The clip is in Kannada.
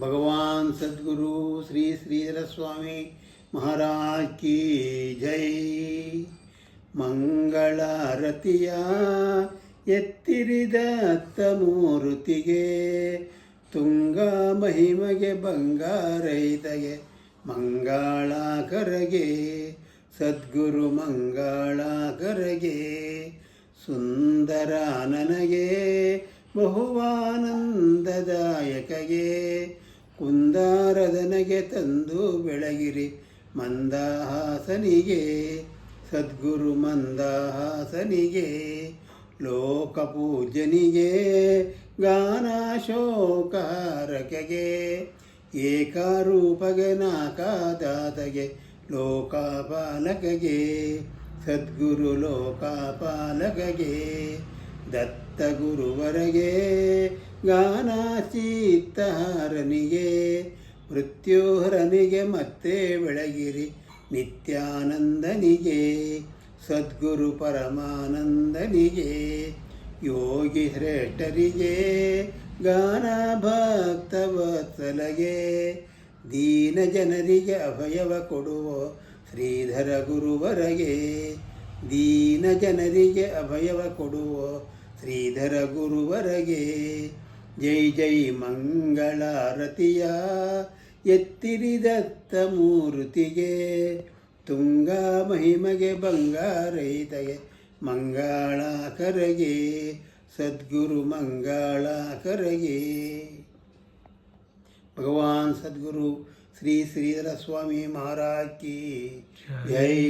ಭಗವಾನ್ ಸದ್ಗುರು ಶ್ರೀ ಶ್ರೀಧರ ಸ್ವಾಮಿ ಮಹಾರಾಜ್ ಕಿ ಜೈ. ಮಂಗಳಾರತಿಯ ಎತ್ತಿರಿದ ಮೂರುತಿಗೆ, ತುಂಗ ಮಹಿಮಗೆ ಬಂಗಾರೈತಗೆ ಮಂಗಳಾಕರಗೆ, ಸದ್ಗುರು ಮಂಗಳಾಕರಗೆ, ಸುಂದರ ನನಗೆ ಬಹುವಾನಂದದಾಯಕಗೆ. ಕುಂದಾರದನಗೆ ತಂದು ಬೆಳಗಿರಿ ಮಂದಹಾಸನಿಗೆ. ಸದ್ಗುರು ಮಂದಹಾಸನಿಗೆ ಲೋಕಪೂಜನಿಗೆ ಗಾನಾಶೋಕಾರಕೆಗೆ ಏಕಾರೂಪಗೆ ನಾಕಾದಾತಗೆ ಲೋಕಪಾಲಕಗೆ ಸದ್ಗುರು ಲೋಕಪಾಲಕಗೆ ದತ್ತ ಗುರುವರಗೆ ಗಾನಾಚೀತ್ತಹಾರನಿಗೆ ಮೃತ್ಯುಹರನಿಗೆ ಮತ್ತೆ ಬೆಳಗಿರಿ ನಿತ್ಯಾನಂದನಿಗೆ, ಸದ್ಗುರು ಪರಮಾನಂದನಿಗೆ, ಯೋಗಿ ಶ್ರೇಷ್ಠರಿಗೆ, ಗಾನ ಭಕ್ತವತ್ಸಲಗೆ, ದೀನ ಜನರಿಗೆ ಅಭಯವ ಕೊಡುವ ಶ್ರೀಧರ ಗುರುವರಗೆ. ದೀನ ಜನರಿಗೆ ಅಭಯವ ಕೊಡುವ ಶ್ರೀಧರ ಗುರುವರಗೆ. ಜೈ ಜೈ ಮಂಗಳಾರತಿಯ ಎತ್ತಿರಿದತ್ತ ಮೂರ್ತಿಗೆ. ತುಂಗ ಮಹಿಮಗೆ ಬಂಗಾರೈತಗೆ ಮಂಗಳ ಕರಗೆ ಸದ್ಗುರು ಮಂಗಳ ಕರಗೆ ಭಗವಾನ್ ಸದ್ಗುರು ಶ್ರೀ ಶ್ರೀಧರ ಸ್ವಾಮಿ ಮಹಾರಾಜ್ ಜೈ.